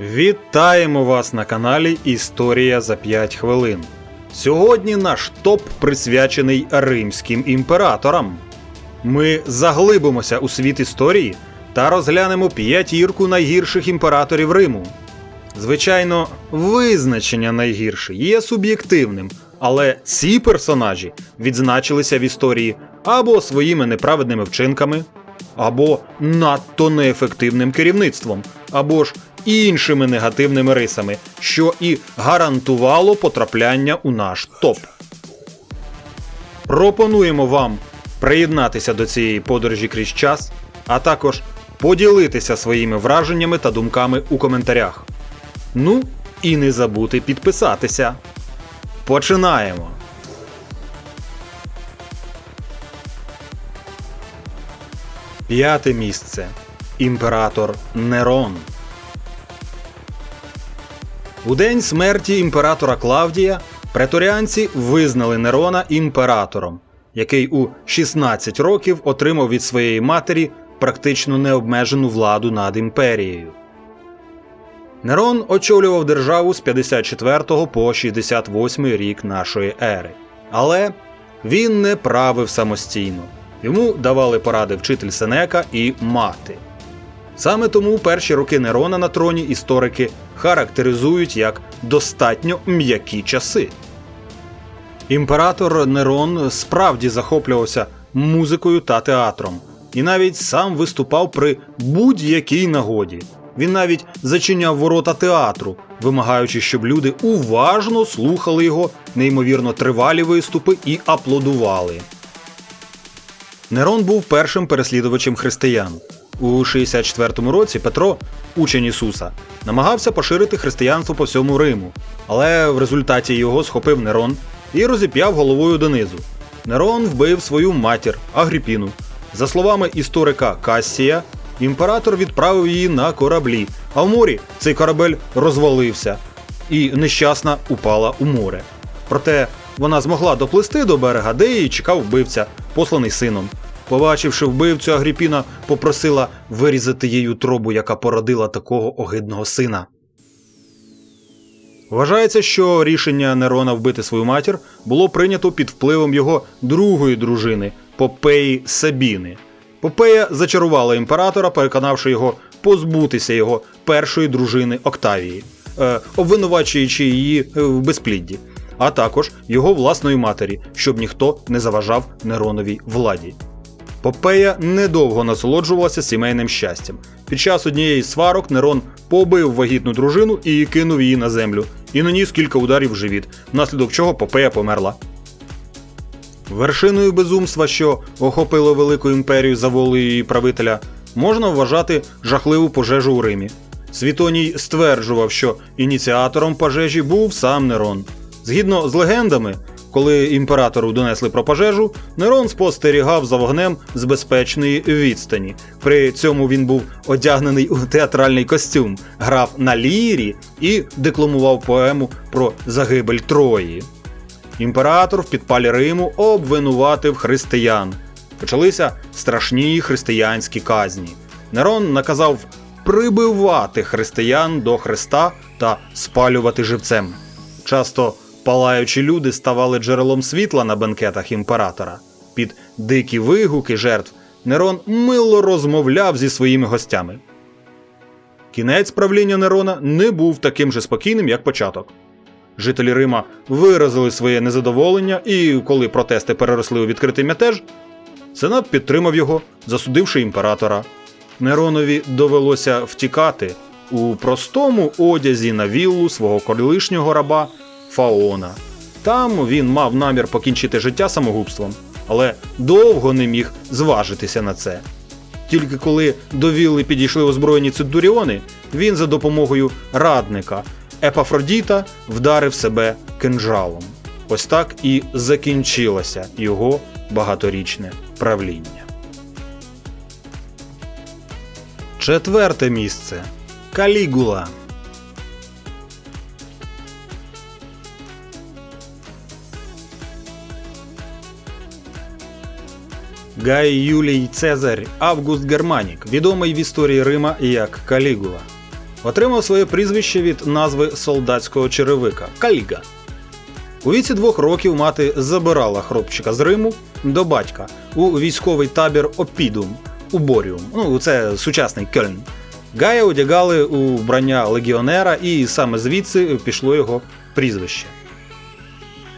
Вітаємо вас на каналі Історія за 5 хвилин. Сьогодні наш топ присвячений римським імператорам. Ми заглибимося у світ історії та розглянемо п'ятірку найгірших імператорів Риму. Звичайно, визначення найгірше є суб'єктивним, але ці персонажі відзначилися в історії або своїми неправедними вчинками, або надто неефективним керівництвом, або ж іншими негативними рисами, що і гарантувало потрапляння у наш топ. Пропонуємо вам приєднатися до цієї подорожі крізь час, а також поділитися своїми враженнями та думками у коментарях. Ну і не забути підписатися. Починаємо! П'яте місце. Імператор Нерон. У день смерті імператора Клавдія преторіанці визнали Нерона імператором, який у 16 років отримав від своєї матері практично необмежену владу над імперією. Нерон очолював державу з 54 по 68 рік нашої ери. Але він не правив самостійно. Йому давали поради вчитель Сенека і мати. Саме тому перші роки Нерона на троні історики характеризують як достатньо м'які часи. Імператор Нерон справді захоплювався музикою та театром, і навіть сам виступав при будь-якій нагоді. Він навіть зачиняв ворота театру, вимагаючи, щоб люди уважно слухали його неймовірно тривалі виступи і аплодували. Нерон був першим переслідувачем християн. У 64-му році Петро, учень Ісуса, намагався поширити християнство по всьому Риму, але в результаті його схопив Нерон і розіп'яв головою донизу. Нерон вбив свою матір Агріпіну. За словами історика Кассія, імператор відправив її на кораблі, а в морі цей корабель розвалився, і нещасна упала у море. Проте вона змогла доплисти до берега, де її чекав вбивця, посланий сином. Побачивши вбивцю, Агріпіна попросила вирізати їй утробу, яка породила такого огидного сина. Вважається, що рішення Нерона вбити свою матір було прийнято під впливом його другої дружини Попеї Сабіни. Попея зачарувала імператора, переконавши його позбутися його першої дружини Октавії, е, обвинувачуючи її е, в безплідді, а також його власної матері, щоб ніхто не заважав Нероновій владі. Попея недовго насолоджувалася сімейним щастям. Під час однієї сварок Нерон побив вагітну дружину і кинув її на землю, і наніс кілька ударів в живіт, внаслідок чого Попея померла. Вершиною безумства, що охопило велику імперію за волею її правителя, можна вважати жахливу пожежу у Римі. Світоній стверджував, що ініціатором пожежі був сам Нерон. Згідно з легендами, коли імператору донесли про пожежу, Нерон спостерігав за вогнем з безпечної відстані. При цьому він був одягнений у театральний костюм, грав на лірі і декламував поему про загибель Трої. Імператор в підпалі Риму обвинуватив християн. Почалися страшні християнські казні. Нерон наказав прибивати християн до Христа та спалювати живцем. Часто палаючі люди ставали джерелом світла на бенкетах імператора. Під дикі вигуки жертв Нерон мило розмовляв зі своїми гостями. Кінець правління Нерона не був таким же спокійним, як початок. Жителі Рима виразили своє незадоволення, і коли протести переросли у відкритий мятеж, Сенат підтримав його, засудивши імператора. Неронові довелося втікати у простому одязі на віллу свого колишнього раба Фаона. Там він мав намір покінчити життя самогубством, але довго не міг зважитися на це. Тільки коли до вілли підійшли озброєні центуріони, він за допомогою радника Епафродіта вдарив себе кинджалом. Ось так і закінчилося його багаторічне правління. Четверте місце Калігула. Гай Юлій Цезарь Август Германік, відомий в історії Рима як Калігула. отримав своє прізвище від назви солдатського черевика Каліга. У віці двох років мати забирала хлопчика з Риму до батька у військовий табір Опідум у Боріум. Ну, це сучасний Кельн. Гая одягали у вбрання легіонера, і саме звідси пішло його прізвище.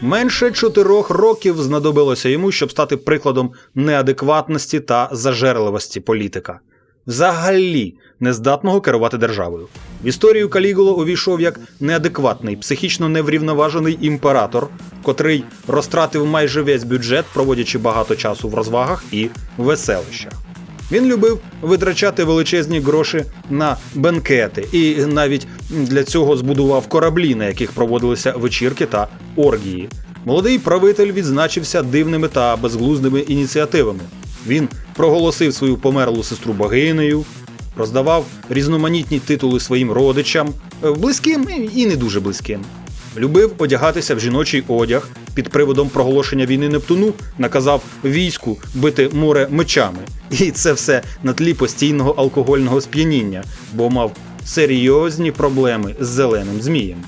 Менше чотирьох років знадобилося йому, щоб стати прикладом неадекватності та зажерливості політика, взагалі нездатного керувати державою. В історію Калігуло увійшов як неадекватний, психічно неврівноважений імператор, котрий розтратив майже весь бюджет, проводячи багато часу в розвагах і веселищах. Він любив витрачати величезні гроші на бенкети, і навіть для цього збудував кораблі, на яких проводилися вечірки та оргії. Молодий правитель відзначився дивними та безглуздими ініціативами. Він проголосив свою померлу сестру богинею, роздавав різноманітні титули своїм родичам, близьким і не дуже близьким. Любив одягатися в жіночий одяг під приводом проголошення війни Нептуну, наказав війську бити море мечами. І це все на тлі постійного алкогольного сп'яніння, бо мав серйозні проблеми з зеленим змієм.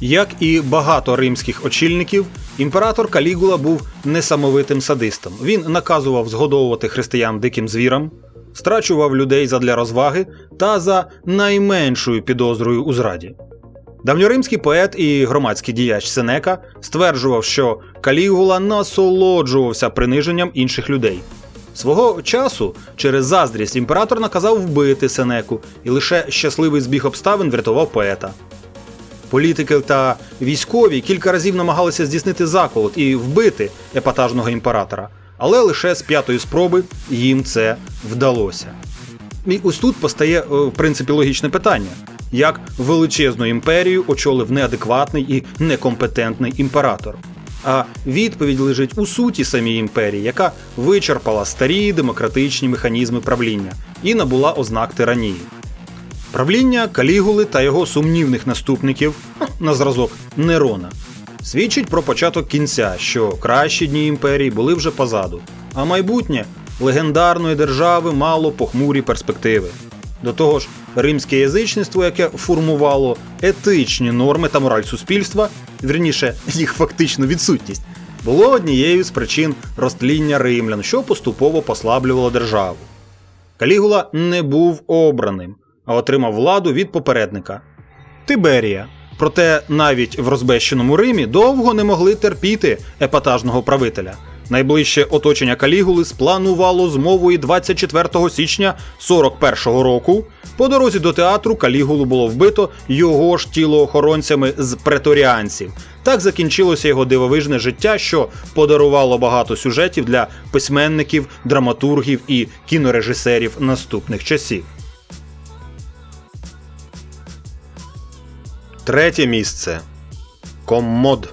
Як і багато римських очільників, імператор Калігула був несамовитим садистом. Він наказував згодовувати християн диким звірам, страчував людей задля розваги та за найменшою підозрою у зраді. Давньоримський поет і громадський діяч Сенека стверджував, що Калігула насолоджувався приниженням інших людей. Свого часу через заздрість імператор наказав вбити Сенеку, і лише щасливий збіг обставин врятував поета. Політики та військові кілька разів намагалися здійснити заколот і вбити епатажного імператора, але лише з п'ятої спроби їм це вдалося. І ось тут постає е, в принципі логічне питання: як величезну імперію очолив неадекватний і некомпетентний імператор? А відповідь лежить у суті самій імперії, яка вичерпала старі демократичні механізми правління і набула ознак тиранії. Правління Калігули та його сумнівних наступників на зразок Нерона свідчить про початок кінця, що кращі дні імперії були вже позаду, а майбутнє легендарної держави мало похмурі перспективи. До того ж, римське язичництво, яке формувало етичні норми та мораль суспільства, вірніше, їх фактичну відсутність, було однією з причин розтління римлян, що поступово послаблювало державу. Калігула не був обраним, а отримав владу від попередника Тиберія. Проте навіть в розбещеному Римі довго не могли терпіти епатажного правителя. Найближче оточення Калігули спланувало змовою 24 січня 41-го року. По дорозі до театру Калігулу було вбито його ж тілоохоронцями з преторіанців. Так закінчилося його дивовижне життя, що подарувало багато сюжетів для письменників, драматургів і кінорежисерів наступних часів. Третє місце. Коммод.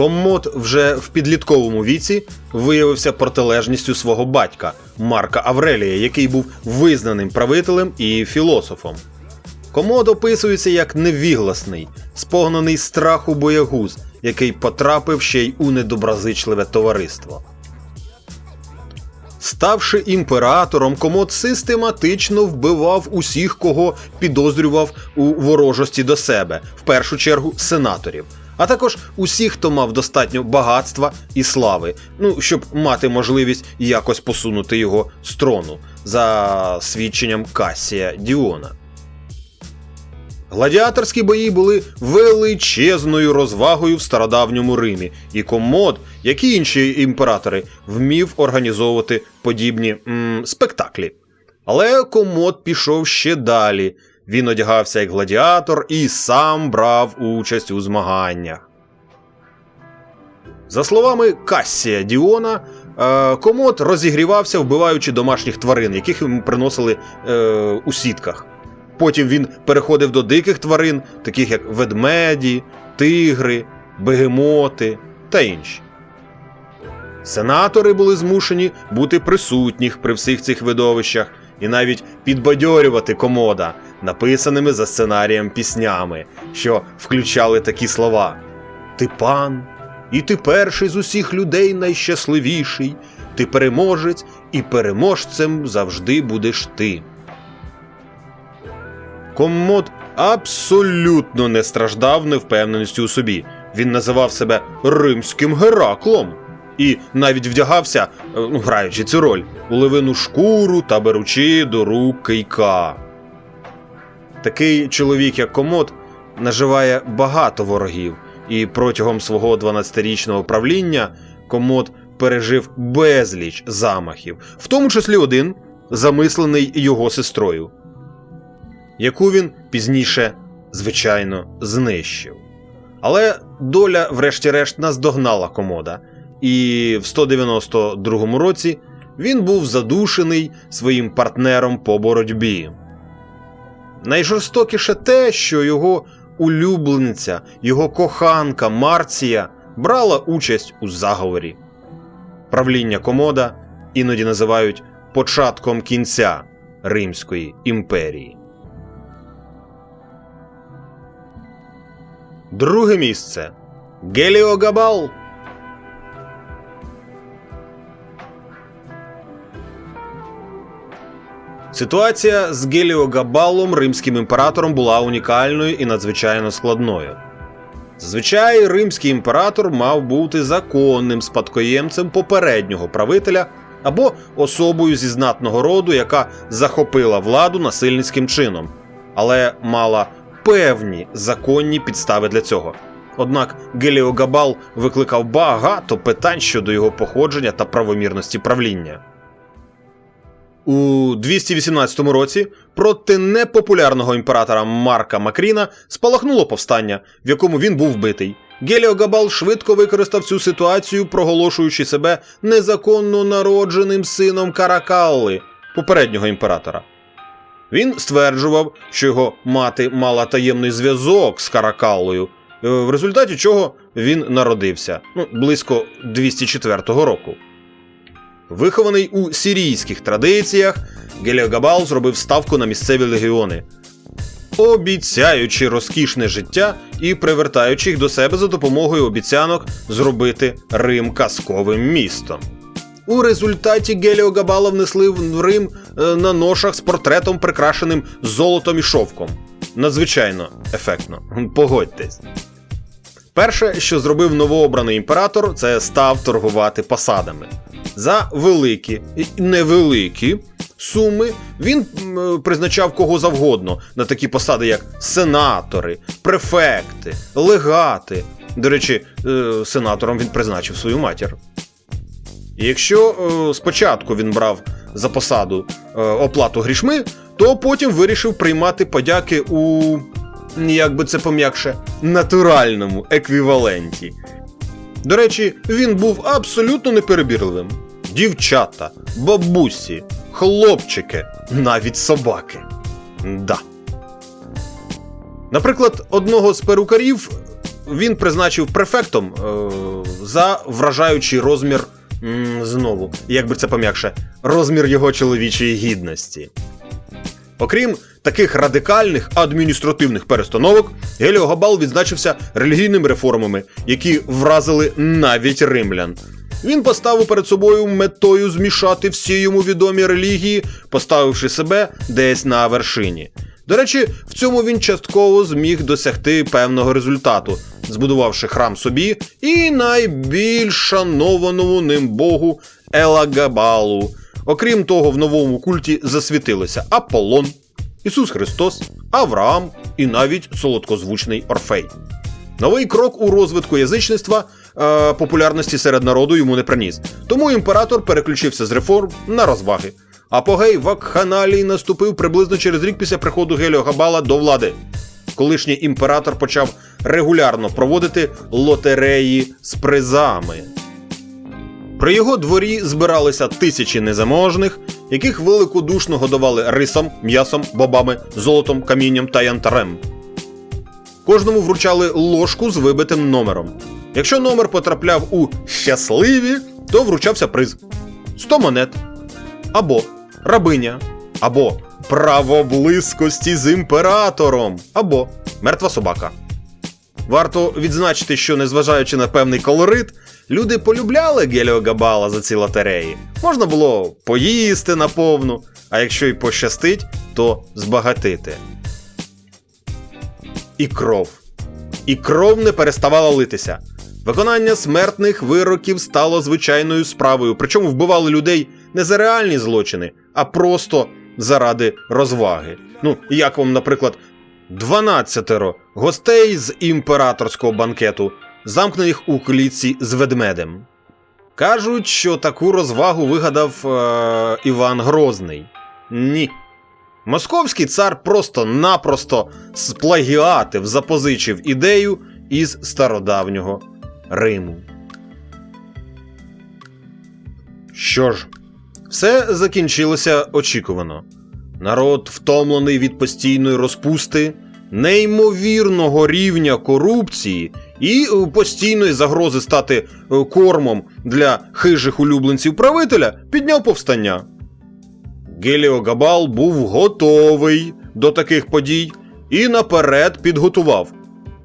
Коммод вже в підлітковому віці виявився протилежністю свого батька Марка Аврелія, який був визнаним правителем і філософом. Комод описується як невігласний, спогнаний страху боягуз, який потрапив ще й у недоброзичливе товариство. Ставши імператором, комод систематично вбивав усіх, кого підозрював у ворожості до себе, в першу чергу сенаторів, а також усіх, хто мав достатньо багатства і слави, ну щоб мати можливість якось посунути його з трону, за свідченням Касія Діона. Гладіаторські бої були величезною розвагою в стародавньому Римі, і комод, як і інші імператори, вмів організовувати подібні м, спектаклі. Але комод пішов ще далі. Він одягався як гладіатор і сам брав участь у змаганнях. За словами Кассія Діона, е, комод розігрівався, вбиваючи домашніх тварин, яких йому приносили е, у сітках. Потім він переходив до диких тварин, таких як ведмеді, тигри, бегемоти та інші. Сенатори були змушені бути присутніх при всіх цих видовищах і навіть підбадьорювати комода написаними за сценарієм піснями, що включали такі слова: Ти пан, і ти перший з усіх людей найщасливіший. ти переможець, і переможцем завжди будеш ти. Коммод абсолютно не страждав невпевненістю у собі. Він називав себе римським Гераклом і навіть вдягався, е, ну, граючи цю роль, у левину шкуру та беручи до рук кийка. Такий чоловік, як Комод, наживає багато ворогів, і протягом свого 12-річного правління Комод пережив безліч замахів, в тому числі один, замислений його сестрою, яку він пізніше, звичайно, знищив. Але доля, врешті-решт, наздогнала комода, і в 192 році він був задушений своїм партнером по боротьбі. Найжорстокіше те, що його улюблениця, його коханка Марція брала участь у заговорі. Правління комода іноді називають початком кінця Римської імперії. Друге місце Геліогабал. Ситуація з Геліогабалом римським імператором була унікальною і надзвичайно складною. Зазвичай римський імператор мав бути законним спадкоємцем попереднього правителя або особою зі знатного роду, яка захопила владу насильницьким чином, але мала певні законні підстави для цього. Однак Геліогабал викликав багато питань щодо його походження та правомірності правління. У 218 році проти непопулярного імператора Марка Макріна спалахнуло повстання, в якому він був вбитий. Геліогабал швидко використав цю ситуацію, проголошуючи себе незаконно народженим сином Каракалли, попереднього імператора. Він стверджував, що його мати мала таємний зв'язок з Каракаллою, в результаті чого він народився ну, близько 204 року. Вихований у сирійських традиціях, Геліогабал зробив ставку на місцеві легіони, обіцяючи розкішне життя і привертаючи їх до себе за допомогою обіцянок зробити Рим казковим містом. У результаті Геліогабала внесли в Рим е, на ношах з портретом, прикрашеним золотом і шовком. Надзвичайно ефектно, погодьтесь. Перше, що зробив новообраний імператор, це став торгувати посадами. За великі і невеликі суми він призначав кого завгодно на такі посади, як сенатори, префекти, легати. До речі, е, сенатором він призначив свою матір. Якщо е, спочатку він брав за посаду е, оплату грішми, то потім вирішив приймати подяки у, як би це пом'якше, натуральному еквіваленті. До речі, він був абсолютно неперебірливим. Дівчата, бабусі, хлопчики, навіть собаки. Да. Наприклад, одного з перукарів він призначив префектом е- за вражаючий розмір знову, як би це пом'якше, розмір його чоловічої гідності. Окрім таких радикальних адміністративних перестановок, Геліогабал відзначився релігійними реформами, які вразили навіть римлян. Він поставив перед собою метою змішати всі йому відомі релігії, поставивши себе десь на вершині. До речі, в цьому він частково зміг досягти певного результату, збудувавши храм собі і найбільш шанованому ним богу Елагабалу. Окрім того, в новому культі засвітилися Аполлон, Ісус Христос, Авраам і навіть солодкозвучний Орфей. Новий крок у розвитку язичництва е, популярності серед народу йому не приніс. Тому імператор переключився з реформ на розваги. Апогей вакханалій наступив приблизно через рік після приходу Геліогабала до влади. Колишній імператор почав регулярно проводити лотереї з призами. При його дворі збиралися тисячі незаможних, яких великодушно годували рисом, м'ясом, бобами, золотом, камінням та янтарем. Кожному вручали ложку з вибитим номером. Якщо номер потрапляв у щасливі, то вручався приз 100 монет, або рабиня, або право близькості з імператором, або мертва собака. Варто відзначити, що незважаючи на певний колорит, люди полюбляли Геліо Габала за ці лотереї. Можна було поїсти наповну, а якщо й пощастить, то збагатити. І кров. І кров не переставала литися. Виконання смертних вироків стало звичайною справою, причому вбивали людей не за реальні злочини, а просто заради розваги. Ну, як вам, наприклад, 12 гостей з імператорського банкету, замкнених у клітці з ведмедем. Кажуть, що таку розвагу вигадав е- Іван Грозний. Ні. Московський цар просто-напросто сплагіатив, запозичив ідею із стародавнього Риму. Що ж, все закінчилося очікувано. Народ, втомлений від постійної розпусти, неймовірного рівня корупції і е, постійної загрози стати е, кормом для хижих улюбленців правителя, підняв повстання. Геліо Габал був готовий до таких подій і наперед підготував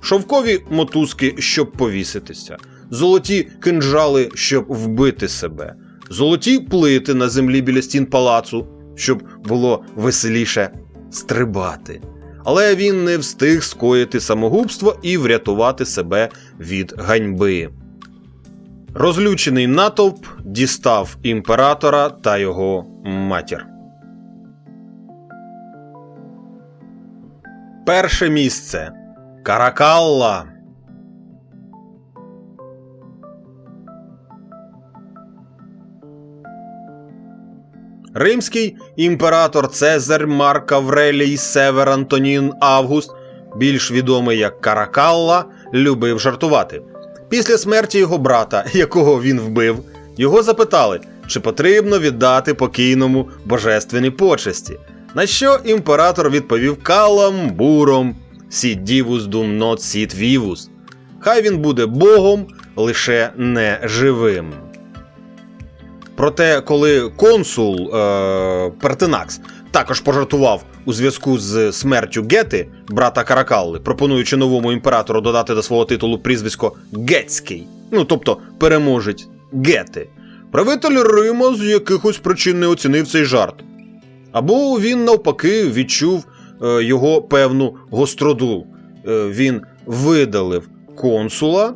шовкові мотузки, щоб повіситися, золоті кинджали, щоб вбити себе, золоті плити на землі біля стін палацу, щоб було веселіше стрибати. Але він не встиг скоїти самогубство і врятувати себе від ганьби. Розлючений натовп дістав імператора та його матір. Перше місце Каракалла. Римський імператор Цезар Марк Аврелій Север Антонін Август, більш відомий як Каракалла, любив жартувати. Після смерті його брата, якого він вбив, його запитали, чи потрібно віддати покійному божественні почесті. На що імператор відповів каламбуром Сід дівус дум нот сід вівус. Хай він буде богом, лише не живим. Проте, коли консул е, Пертинакс також пожартував у зв'язку з смертю Гети, брата Каракалли, пропонуючи новому імператору додати до свого титулу прізвисько Гетський, ну тобто переможець Гети, правитель Рима з якихось причин не оцінив цей жарт. Або він навпаки відчув е, його певну гостроду. Е, він видалив консула,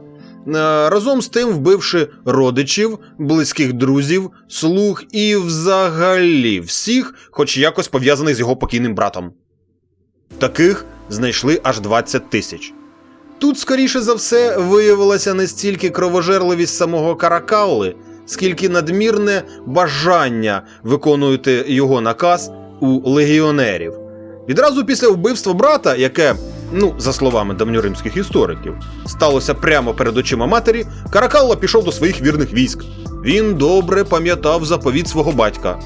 разом з тим вбивши родичів, близьких друзів, слуг і взагалі всіх, хоч якось пов'язаних з його покійним братом. Таких знайшли аж 20 тисяч. Тут, скоріше за все, виявилася не стільки кровожерливість самого Каракалли, скільки надмірне бажання виконувати його наказ у легіонерів. Відразу після вбивства брата, яке, ну, за словами давньоримських істориків, сталося прямо перед очима матері, Каракалла пішов до своїх вірних військ. Він добре пам'ятав заповіт свого батька.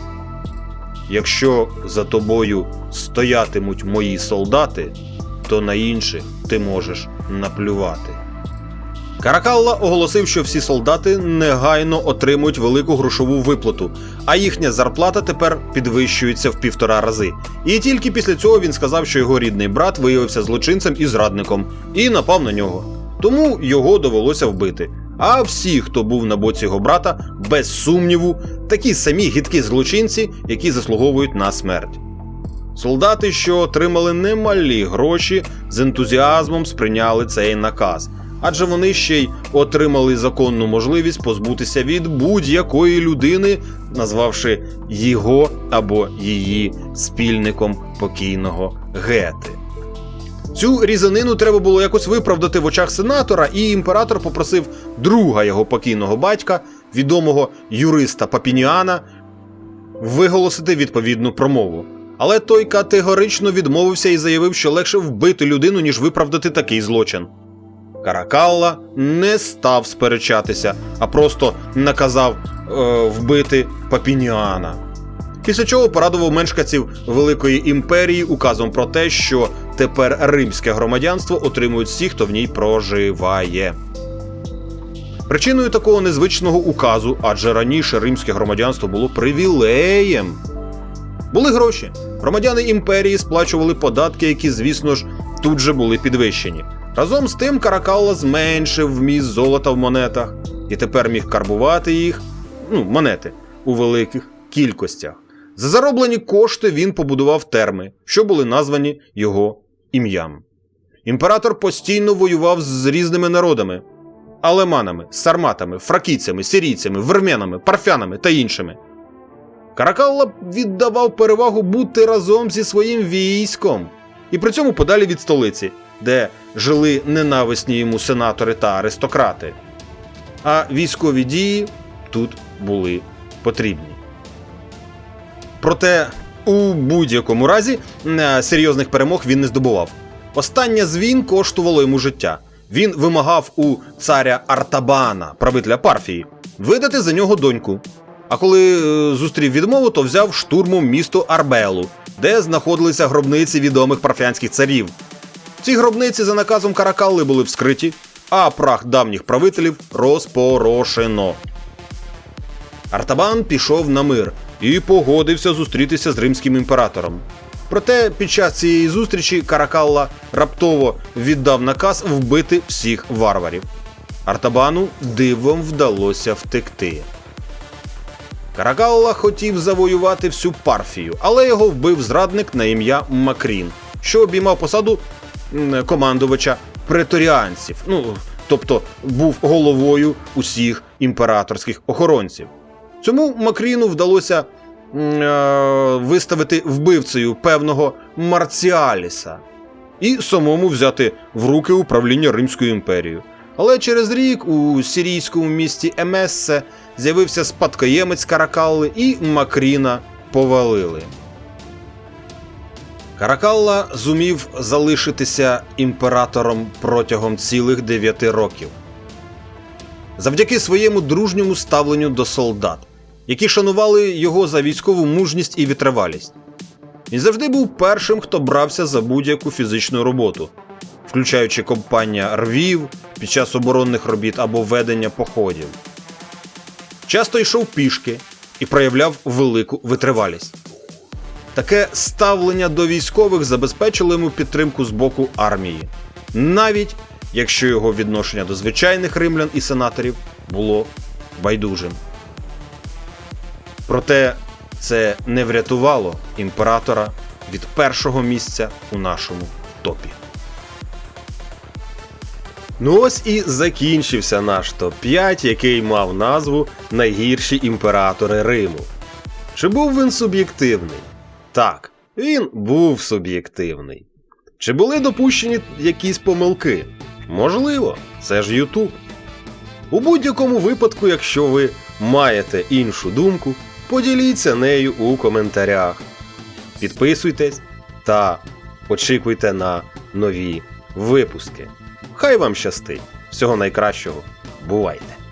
Якщо за тобою стоятимуть мої солдати, то на інших ти можеш наплювати. Каракалла оголосив, що всі солдати негайно отримують велику грошову виплату, а їхня зарплата тепер підвищується в півтора рази. І тільки після цього він сказав, що його рідний брат виявився злочинцем і зрадником, і напав на нього. Тому його довелося вбити. А всі, хто був на боці його брата, без сумніву, такі самі гідкі злочинці, які заслуговують на смерть. Солдати, що отримали немалі гроші, з ентузіазмом сприйняли цей наказ, адже вони ще й отримали законну можливість позбутися від будь-якої людини, назвавши його або її спільником покійного гети. Цю різанину треба було якось виправдати в очах сенатора, і імператор попросив друга його покійного батька, відомого юриста Папініана, виголосити відповідну промову. Але той категорично відмовився і заявив, що легше вбити людину, ніж виправдати такий злочин. Каракалла не став сперечатися, а просто наказав е, вбити Папініана. Після чого порадував мешканців Великої імперії указом про те, що тепер римське громадянство отримують всі, хто в ній проживає. Причиною такого незвичного указу, адже раніше римське громадянство було привілеєм. Були гроші. Громадяни імперії сплачували податки, які, звісно ж, тут же були підвищені. Разом з тим Каракалла зменшив вміст золота в монетах і тепер міг карбувати їх, ну, монети, у великих кількостях. За зароблені кошти він побудував терми, що були названі його ім'ям. Імператор постійно воював з різними народами: алеманами, сарматами, фракійцями, сирійцями, верменами, парфянами та іншими. Каракалла віддавав перевагу бути разом зі своїм військом, і при цьому подалі від столиці, де жили ненависні йому сенатори та аристократи. А військові дії тут були потрібні. Проте у будь-якому разі е, серйозних перемог він не здобував. Остання з війн коштувало йому життя. Він вимагав у царя Артабана, правителя Парфії, видати за нього доньку. А коли е, зустрів відмову, то взяв штурмом місто Арбелу, де знаходилися гробниці відомих парфянських царів. Ці гробниці за наказом Каракалли були вскриті, а прах давніх правителів розпорошено. Артабан пішов на мир і погодився зустрітися з римським імператором. Проте під час цієї зустрічі Каракалла раптово віддав наказ вбити всіх варварів. Артабану дивом вдалося втекти. Каракалла хотів завоювати всю парфію, але його вбив зрадник на ім'я Макрін, що обіймав посаду командувача преторіанців, ну тобто був головою усіх імператорських охоронців. Цьому Макріну вдалося е, виставити вбивцею певного Марціаліса і самому взяти в руки управління Римською імперією. Але через рік у сирійському місті Емессе з'явився спадкоємець Каракалли і Макріна повалили. Каракалла зумів залишитися імператором протягом цілих дев'яти років. Завдяки своєму дружньому ставленню до солдат, які шанували його за військову мужність і витривалість. Він завжди був першим, хто брався за будь-яку фізичну роботу, включаючи копання рвів під час оборонних робіт або ведення походів. Часто йшов пішки і проявляв велику витривалість. Таке ставлення до військових забезпечило йому підтримку з боку армії, навіть якщо його відношення до звичайних римлян і сенаторів було байдужим. Проте це не врятувало імператора від першого місця у нашому топі. Ну ось і закінчився наш топ-5, який мав назву Найгірші імператори Риму. Чи був він суб'єктивний? Так, він був суб'єктивний. Чи були допущені якісь помилки? Можливо, це ж Ютуб. У будь-якому випадку, якщо ви маєте іншу думку, поділіться нею у коментарях. Підписуйтесь та очікуйте на нові випуски. Хай вам щастить! Всього найкращого. Бувайте!